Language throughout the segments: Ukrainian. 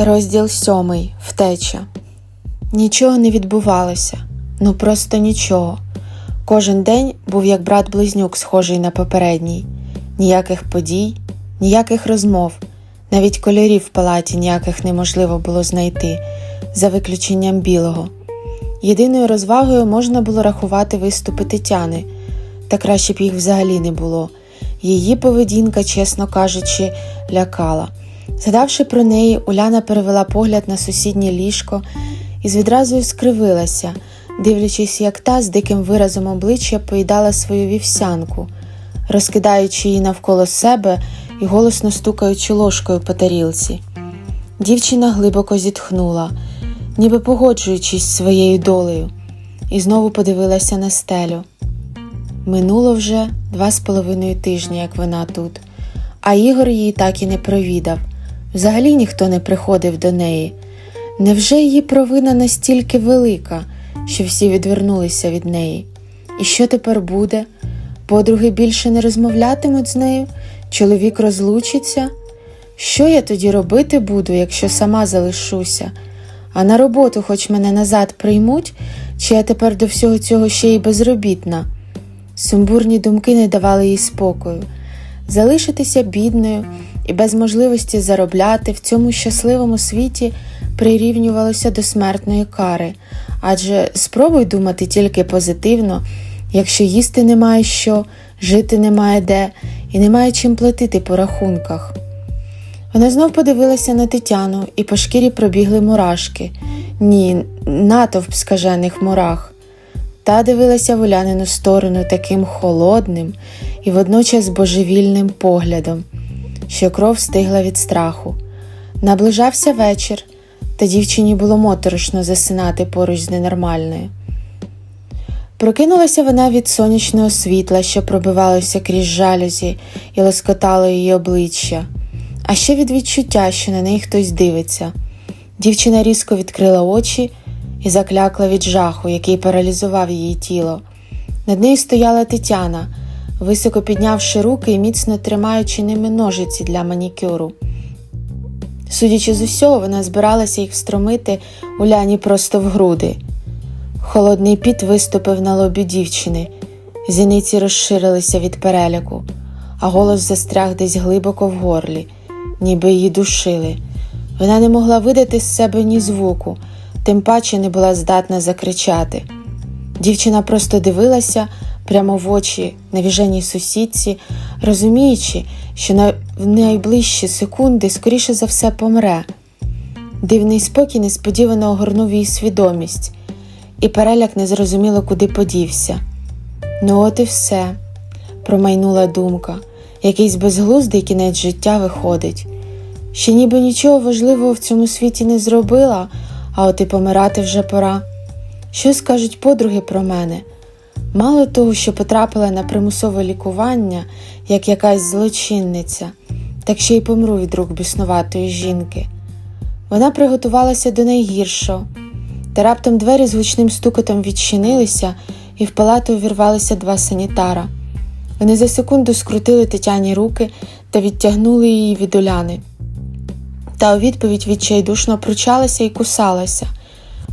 Розділ сьомий. Втеча. Нічого не відбувалося. Ну просто нічого. Кожен день був як брат-близнюк, схожий на попередній. Ніяких подій, ніяких розмов, навіть кольорів в палаті ніяких неможливо було знайти, за виключенням білого. Єдиною розвагою можна було рахувати виступи Тетяни, та краще б їх взагалі не було. Її поведінка, чесно кажучи, лякала. Згадавши про неї, Уляна перевела погляд на сусіднє ліжко і з відразу скривилася, дивлячись, як та з диким виразом обличчя поїдала свою вівсянку, розкидаючи її навколо себе і голосно стукаючи ложкою по тарілці. Дівчина глибоко зітхнула, ніби погоджуючись своєю долею, і знову подивилася на стелю. Минуло вже два з половиною тижні, як вона тут, а Ігор її так і не провідав. Взагалі ніхто не приходив до неї. Невже її провина настільки велика, що всі відвернулися від неї? І що тепер буде? Подруги більше не розмовлятимуть з нею, чоловік розлучиться. Що я тоді робити буду, якщо сама залишуся? А на роботу хоч мене назад приймуть, чи я тепер до всього цього ще й безробітна? Сумбурні думки не давали їй спокою. Залишитися бідною і без можливості заробляти в цьому щасливому світі прирівнювалося до смертної кари, адже спробуй думати тільки позитивно, якщо їсти немає що, жити немає де і немає чим платити по рахунках. Вона знов подивилася на Тетяну, і по шкірі пробігли мурашки. Ні, натовп скажених мурах. Та дивилася в Улянину сторону таким холодним і водночас божевільним поглядом, що кров стигла від страху. Наближався вечір, та дівчині було моторошно засинати поруч з ненормальною. Прокинулася вона від сонячного світла, що пробивалося крізь жалюзі і лоскотало її обличчя, а ще від відчуття, що на неї хтось дивиться. Дівчина різко відкрила очі і заклякла від жаху, який паралізував її тіло. Над нею стояла Тетяна, високо піднявши руки і міцно тримаючи ними ножиці для манікюру. Судячи з усього, вона збиралася їх встромити Уляні просто в груди. Холодний піт виступив на лобі дівчини, зіниці розширилися від переляку, а голос застряг десь глибоко в горлі, ніби її душили. Вона не могла видати з себе ні звуку, тим паче не була здатна закричати. Дівчина просто дивилася прямо в очі навіженій сусідці, розуміючи, що на в найближчі секунди скоріше за все помре. Дивний спокій несподівано огорнув її свідомість, і переляк незрозуміло куди подівся. Ну, от і все, промайнула думка, якийсь безглуздий кінець життя виходить. Ще ніби нічого важливого в цьому світі не зробила, а от і помирати вже пора. Що скажуть подруги про мене? Мало того, що потрапила на примусове лікування, як якась злочинниця, так ще й помру від рук біснуватої жінки. Вона приготувалася до найгіршого, та раптом двері з гучним стукотом відчинилися, і в палату увірвалися два санітара. Вони за секунду скрутили Тетяні руки та відтягнули її від Уляни. Та у відповідь відчайдушно пручалася і кусалася.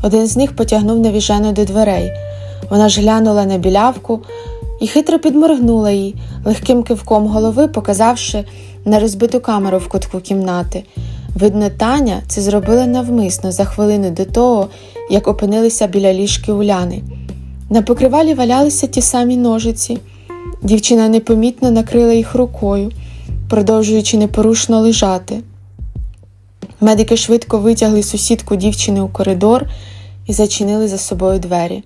Один з них потягнув навіжену до дверей. Вона ж глянула на білявку і хитро підморгнула їй, легким кивком голови, показавши на розбиту камеру в кутку кімнати. Видно, Таня це зробила навмисно за хвилину до того, як опинилися біля ліжки Уляни. На покривалі валялися ті самі ножиці. Дівчина непомітно накрила їх рукою, продовжуючи непорушно лежати. Медики швидко витягли сусідку дівчини у коридор і зачинили за собою двері.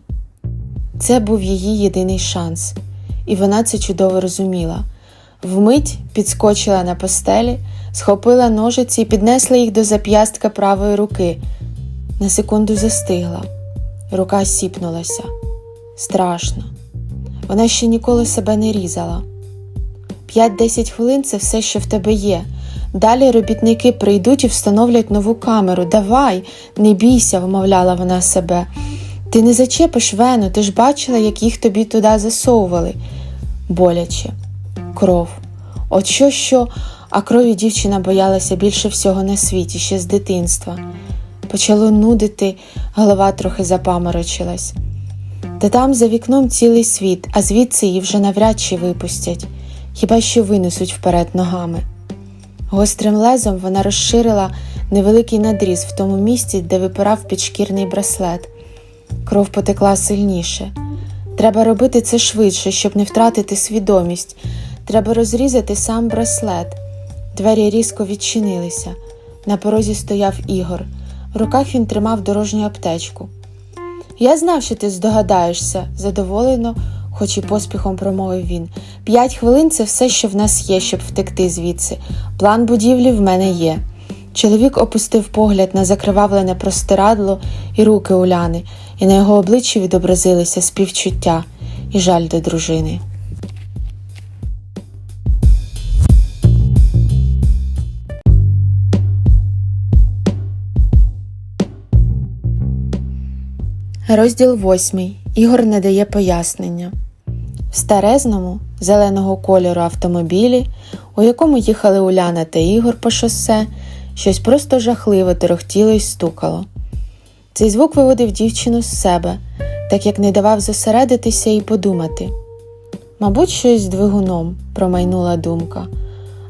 Це був її єдиний шанс, і вона це чудово розуміла. Вмить підскочила на постелі, схопила ножиці і піднесла їх до зап'ястка правої руки. На секунду застигла. Рука сіпнулася. Страшно. Вона ще ніколи себе не різала. П'ять-десять хвилин це все, що в тебе є. Далі робітники прийдуть і встановлять нову камеру. Давай, не бійся, вмовляла вона себе. Ти не зачепиш вену, ти ж бачила, як їх тобі туди засовували. Боляче, кров. От що, що, а крові дівчина боялася більше всього на світі, ще з дитинства. Почало нудити, голова трохи запаморочилась. Та там за вікном цілий світ, а звідси її вже навряд чи випустять, хіба що винесуть вперед ногами. Гострим лезом вона розширила невеликий надріз в тому місці, де випирав підшкірний браслет. Кров потекла сильніше. Треба робити це швидше, щоб не втратити свідомість. Треба розрізати сам браслет. Двері різко відчинилися. На порозі стояв Ігор. В руках він тримав дорожню аптечку. Я знав, що ти здогадаєшся, задоволено, хоч і поспіхом промовив він. П'ять хвилин це все, що в нас є, щоб втекти звідси. План будівлі в мене є. Чоловік опустив погляд на закривавлене простирадло і руки Уляни, і на його обличчі відобразилися співчуття і жаль до дружини. Розділ восьмий. Ігор не дає пояснення. В старезному зеленого кольору автомобілі, у якому їхали Уляна та Ігор по шосе, щось просто жахливе торохтіло й стукало. Цей звук виводив дівчину з себе, так як не давав зосередитися і подумати. Мабуть, щось з двигуном, промайнула думка.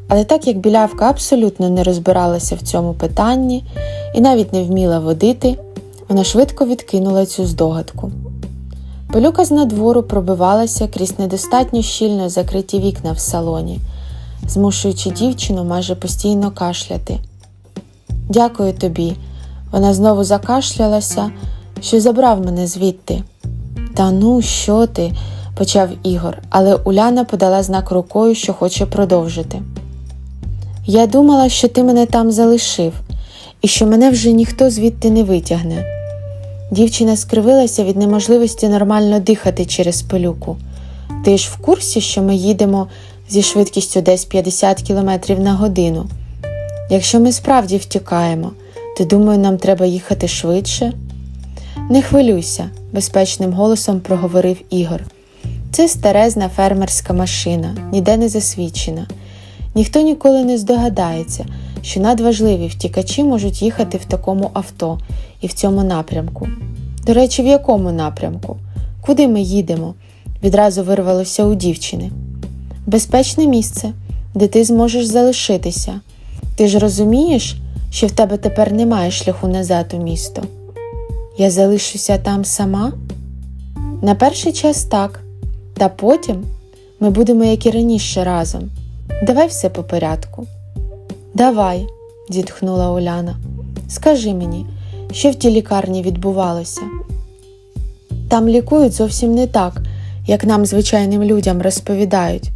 Але так як білявка абсолютно не розбиралася в цьому питанні і навіть не вміла водити, вона швидко відкинула цю здогадку. Пилюка з надвору пробивалася крізь недостатньо щільно закриті вікна в салоні, змушуючи дівчину майже постійно кашляти. Дякую тобі. Вона знову закашлялася, що забрав мене звідти. Та ну, що ти? почав Ігор, але Уляна подала знак рукою, що хоче продовжити. Я думала, що ти мене там залишив, і що мене вже ніхто звідти не витягне. Дівчина скривилася від неможливості нормально дихати через пилюку. Ти ж в курсі, що ми їдемо зі швидкістю десь 50 км на годину. Якщо ми справді втікаємо, то думаю, нам треба їхати швидше. Не хвилюйся, безпечним голосом проговорив Ігор. Це старезна фермерська машина, ніде не засвідчена. Ніхто ніколи не здогадається, що надважливі втікачі можуть їхати в такому авто і в цьому напрямку. До речі, в якому напрямку? Куди ми їдемо? відразу вирвалося у дівчини. Безпечне місце, де ти зможеш залишитися. Ти ж розумієш, що в тебе тепер немає шляху назад у місто? Я залишуся там сама? На перший час так, та потім ми будемо, як і раніше, разом. Давай все по порядку. Давай, зітхнула Уляна. Скажи мені, що в тій лікарні відбувалося? Там лікують зовсім не так, як нам, звичайним людям, розповідають.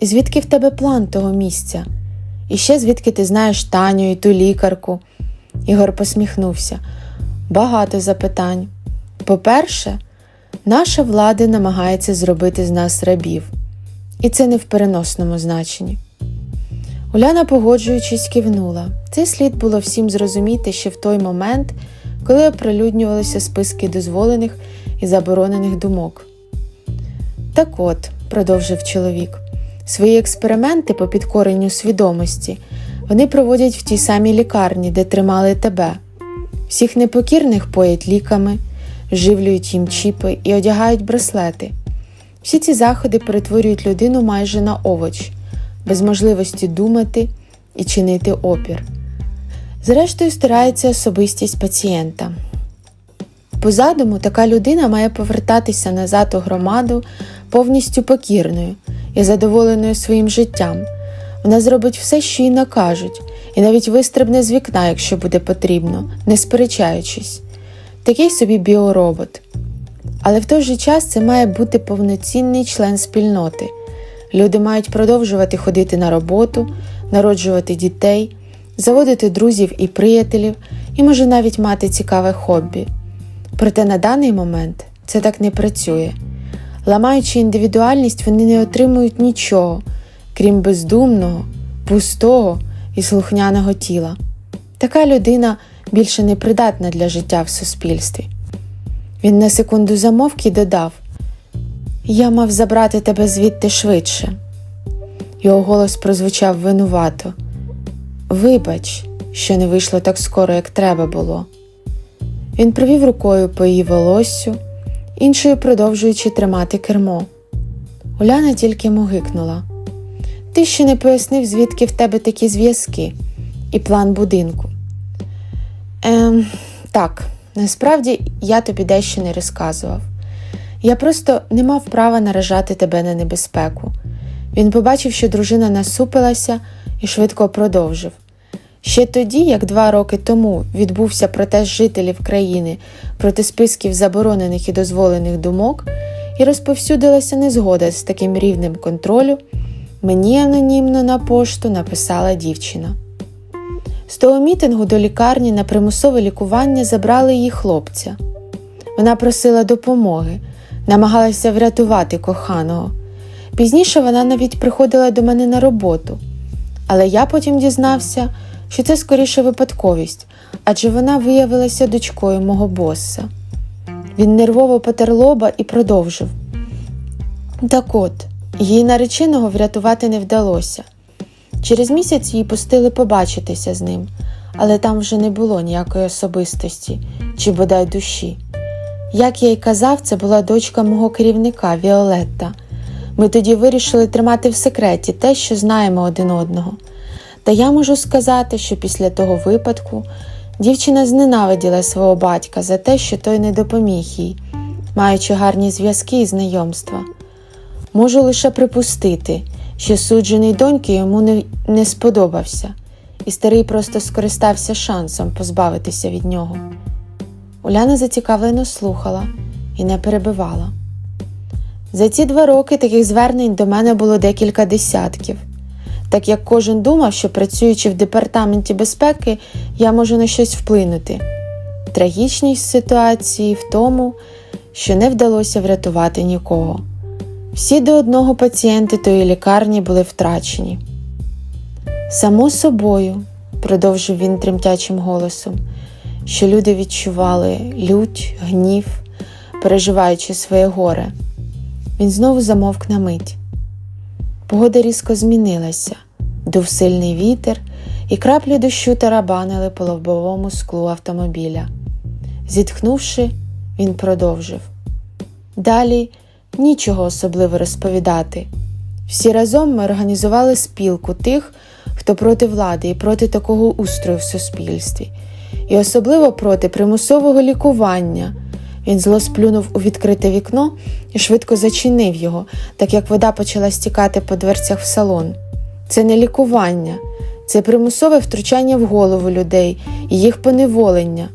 Звідки в тебе план того місця? І ще звідки ти знаєш Таню і ту лікарку? Ігор посміхнувся. Багато запитань. По-перше, наша влада намагається зробити з нас рабів, і це не в переносному значенні. Уляна, погоджуючись, кивнула. Це слід було всім зрозуміти ще в той момент, коли оприлюднювалися списки дозволених і заборонених думок. Так от, продовжив чоловік, свої експерименти по підкоренню свідомості вони проводять в тій самій лікарні, де тримали тебе. Всіх непокірних поять ліками, живлюють їм чіпи і одягають браслети. Всі ці заходи перетворюють людину майже на овоч, без можливості думати і чинити опір. Зрештою, стирається особистість пацієнта. По задуму, така людина має повертатися назад у громаду повністю покірною і задоволеною своїм життям. Вона зробить все, що їй накажуть, і навіть вистрибне з вікна, якщо буде потрібно, не сперечаючись. Такий собі біоробот. Але в той же час це має бути повноцінний член спільноти. Люди мають продовжувати ходити на роботу, народжувати дітей, заводити друзів і приятелів, і може навіть мати цікаве хобі. Проте на даний момент це так не працює. Ламаючи індивідуальність, вони не отримують нічого, крім бездумного, пустого і слухняного тіла. Така людина більше не придатна для життя в суспільстві. Він на секунду замовк і додав: Я мав забрати тебе звідти швидше. Його голос прозвучав винувато. Вибач, що не вийшло так скоро, як треба було. Він провів рукою по її волоссю, іншою продовжуючи тримати кермо. Уляна тільки могикнула. Ти ще не пояснив, звідки в тебе такі зв'язки і план будинку. Ем, так, насправді я тобі дещо не розказував. Я просто не мав права наражати тебе на небезпеку. Він побачив, що дружина насупилася і швидко продовжив. Ще тоді, як два роки тому відбувся протест жителів країни проти списків заборонених і дозволених думок, і розповсюдилася незгода з таким рівнем контролю, мені анонімно на пошту написала дівчина. З того мітингу до лікарні на примусове лікування забрали її хлопця. Вона просила допомоги, намагалася врятувати коханого. Пізніше вона навіть приходила до мене на роботу, але я потім дізнався, що це скоріше випадковість, адже вона виявилася дочкою мого боса. Він нервово потер лоба і продовжив. Так от, її нареченого врятувати не вдалося. Через місяць її пустили побачитися з ним, але там вже не було ніякої особистості чи бодай душі. Як я й казав, це була дочка мого керівника Віолетта. Ми тоді вирішили тримати в секреті те, що знаємо один одного. Та я можу сказати, що після того випадку дівчина зненавиділа свого батька за те, що той не допоміг їй, маючи гарні зв'язки і знайомства. Можу лише припустити, що суджений доньки йому не, не сподобався, і старий просто скористався шансом позбавитися від нього. Уляна зацікавлено слухала і не перебивала. За ці два роки таких звернень до мене було декілька десятків, так як кожен думав, що працюючи в департаменті безпеки, я можу на щось вплинути. Трагічність ситуації в тому, що не вдалося врятувати нікого. Всі до одного пацієнти тої лікарні були втрачені. Само собою, продовжив він тремтячим голосом, що люди відчували лють, гнів, переживаючи своє горе. Він знову замовк на мить. Погода різко змінилася, дув сильний вітер, і краплі дощу тарабанили по лобовому склу автомобіля. Зітхнувши, він продовжив. Далі нічого особливо розповідати. Всі разом ми організували спілку тих, хто проти влади і проти такого устрою в суспільстві, і особливо проти примусового лікування. Він зло сплюнув у відкрите вікно і швидко зачинив його, так як вода почала стікати по дверцях в салон. Це не лікування, це примусове втручання в голову людей і їх поневолення.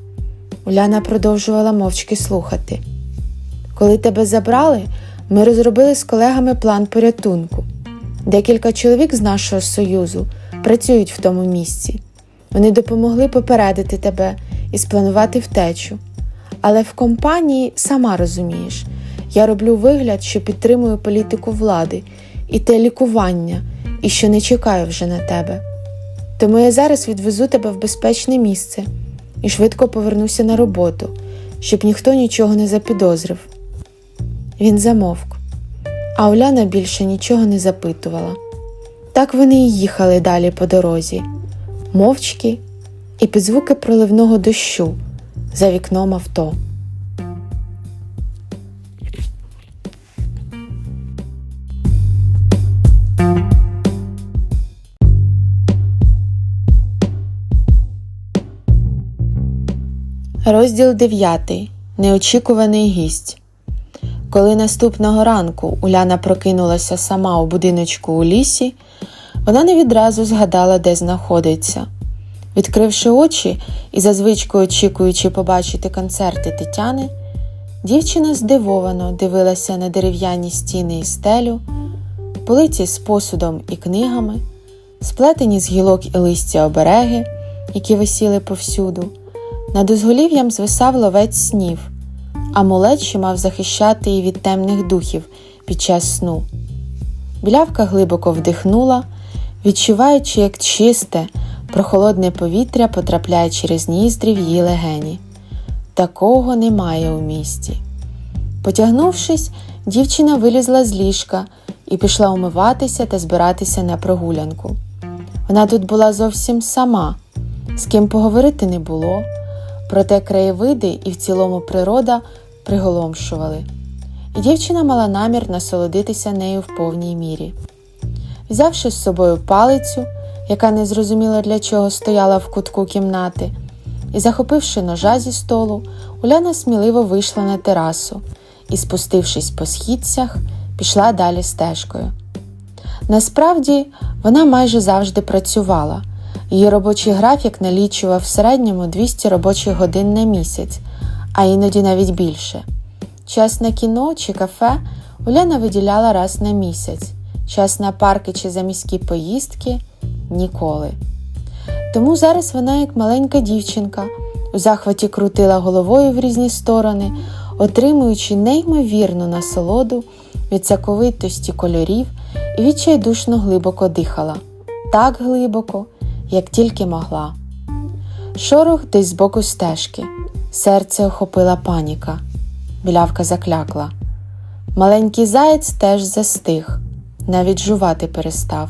Уляна продовжувала мовчки слухати. Коли тебе забрали, ми розробили з колегами план порятунку. Декілька чоловік з нашого союзу працюють в тому місці. Вони допомогли попередити тебе і спланувати втечу. Але в компанії, сама розумієш, я роблю вигляд, що підтримую політику влади і те лікування, і що не чекаю вже на тебе. Тому я зараз відвезу тебе в безпечне місце і швидко повернуся на роботу, щоб ніхто нічого не запідозрив. Він замовк, а Оляна більше нічого не запитувала. Так вони й їхали далі по дорозі, мовчки і під звуки проливного дощу за вікном авто. Розділ 9. Неочікуваний гість. Коли наступного ранку Уляна прокинулася сама у будиночку у лісі, вона не відразу згадала, де знаходиться. Відкривши очі і за очікуючи побачити концерти Тетяни, дівчина здивовано дивилася на дерев'яні стіни і стелю, полиці з посудом і книгами, сплетені з гілок і листя обереги, які висіли повсюду. Над узголів'ям звисав ловець снів, амулет, що мав захищати її від темних духів під час сну. Білявка глибоко вдихнула, відчуваючи, як чисте, прохолодне повітря потрапляє через ніздрі в її легені. Такого немає у місті. Потягнувшись, дівчина вилізла з ліжка і пішла умиватися та збиратися на прогулянку. Вона тут була зовсім сама, з ким поговорити не було, проте краєвиди і в цілому природа приголомшували. І дівчина мала намір насолодитися нею в повній мірі. Взявши з собою палицю, яка незрозуміло для чого стояла в кутку кімнати, і захопивши ножа зі столу, Уляна сміливо вийшла на терасу і, спустившись по східцях, пішла далі стежкою. Насправді, вона майже завжди працювала. Її робочий графік налічував в середньому 200 робочих годин на місяць, а іноді навіть більше. Час на кіно чи кафе Уляна виділяла раз на місяць, час на парки чи заміські поїздки ніколи. Тому зараз вона, як маленька дівчинка, у захваті крутила головою в різні сторони, отримуючи неймовірну насолоду від соковитості кольорів і відчайдушно глибоко дихала, так глибоко, як тільки могла. Шорох десь збоку стежки, серце охопила паніка. Білявка заклякла. Маленький заєць теж застиг, навіть жувати перестав.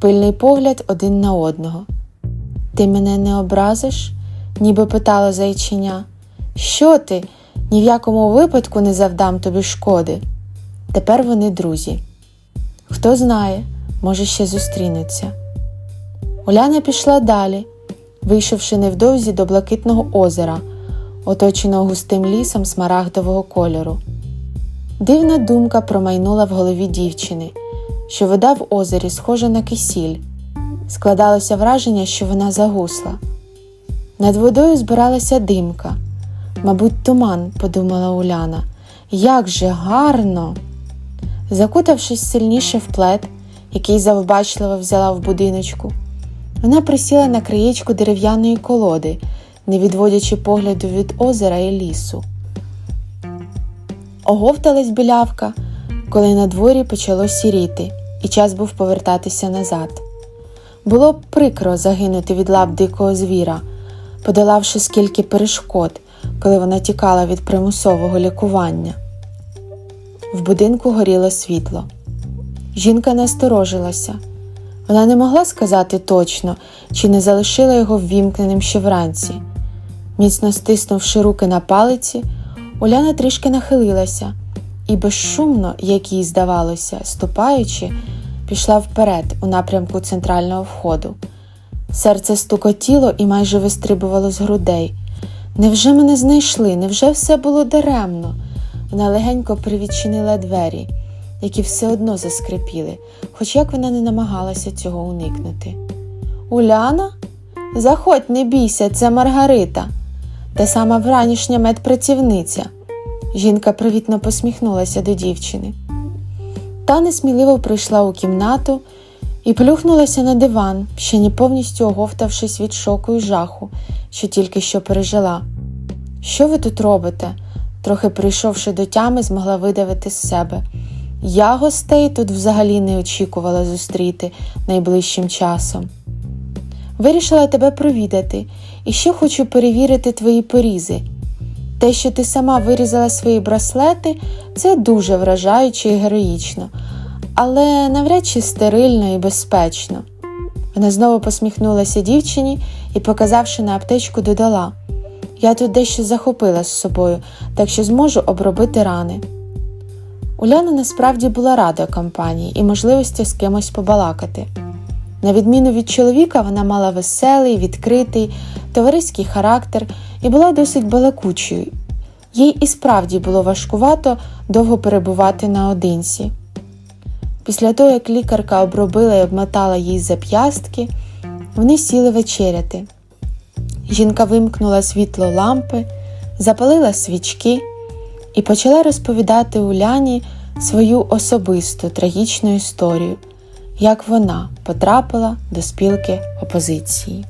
Пильний погляд один на одного. Ти мене не образиш? ніби питала зайчиня. Що ти? Ні в якому випадку не завдам тобі шкоди. Тепер вони друзі. Хто знає, може, ще зустрінуться. Уляна пішла далі, вийшовши невдовзі до блакитного озера, оточеного густим лісом смарагдового кольору. Дивна думка промайнула в голові дівчини, що вода в озері схожа на кисіль. Складалося враження, що вона загусла. Над водою збиралася димка. Мабуть, туман, подумала Уляна. Як же гарно! Закутавшись сильніше в плед, який завбачливо взяла в будиночку, вона присіла на краєчку дерев'яної колоди, не відводячи погляду від озера і лісу. Оговталась білявка, коли на дворі почало сіріти, і час був повертатися назад. Було прикро загинути від лап дикого звіра, подолавши скільки перешкод, коли вона тікала від примусового лікування. В будинку горіло світло. Жінка насторожилася. Вона не могла сказати точно, чи не залишила його ввімкненим ще вранці. Міцно стиснувши руки на палиці, Уляна трішки нахилилася і безшумно, як їй здавалося, ступаючи, пішла вперед у напрямку центрального входу. Серце стукотіло і майже вистрибувало з грудей. Невже мене знайшли? Невже все було даремно? Вона легенько привідчинила двері, які все одно заскрипіли, хоч як вона не намагалася цього уникнути. Уляна? Заходь, не бійся, це Маргарита, та сама вранішня медпрацівниця. Жінка привітно посміхнулася до дівчини. Та несміливо прийшла у кімнату і плюхнулася на диван, ще не повністю оговтавшись від шоку і жаху, що тільки що пережила. Що ви тут робите? трохи прийшовши до тями, змогла видавити з себе. Я гостей тут взагалі не очікувала зустріти найближчим часом. Вирішила тебе провідати і ще хочу перевірити твої порізи. Те, що ти сама вирізала свої браслети, це дуже вражаюче і героїчно, але навряд чи стерильно і безпечно. Вона знову посміхнулася дівчині і, показавши на аптечку, додала Я тут дещо захопила з собою, так що зможу обробити рани. Уляна насправді була рада компанії і можливості з кимось побалакати. На відміну від чоловіка, вона мала веселий, відкритий, товариський характер і була досить балакучою. Їй і справді було важкувато довго перебувати наодинці. Після того, як лікарка обробила і обмотала їй зап'ястки, вони сіли вечеряти. Жінка вимкнула світло лампи, запалила свічки і почала розповідати Уляні свою особисту трагічну історію, як вона потрапила до спілки опозиції.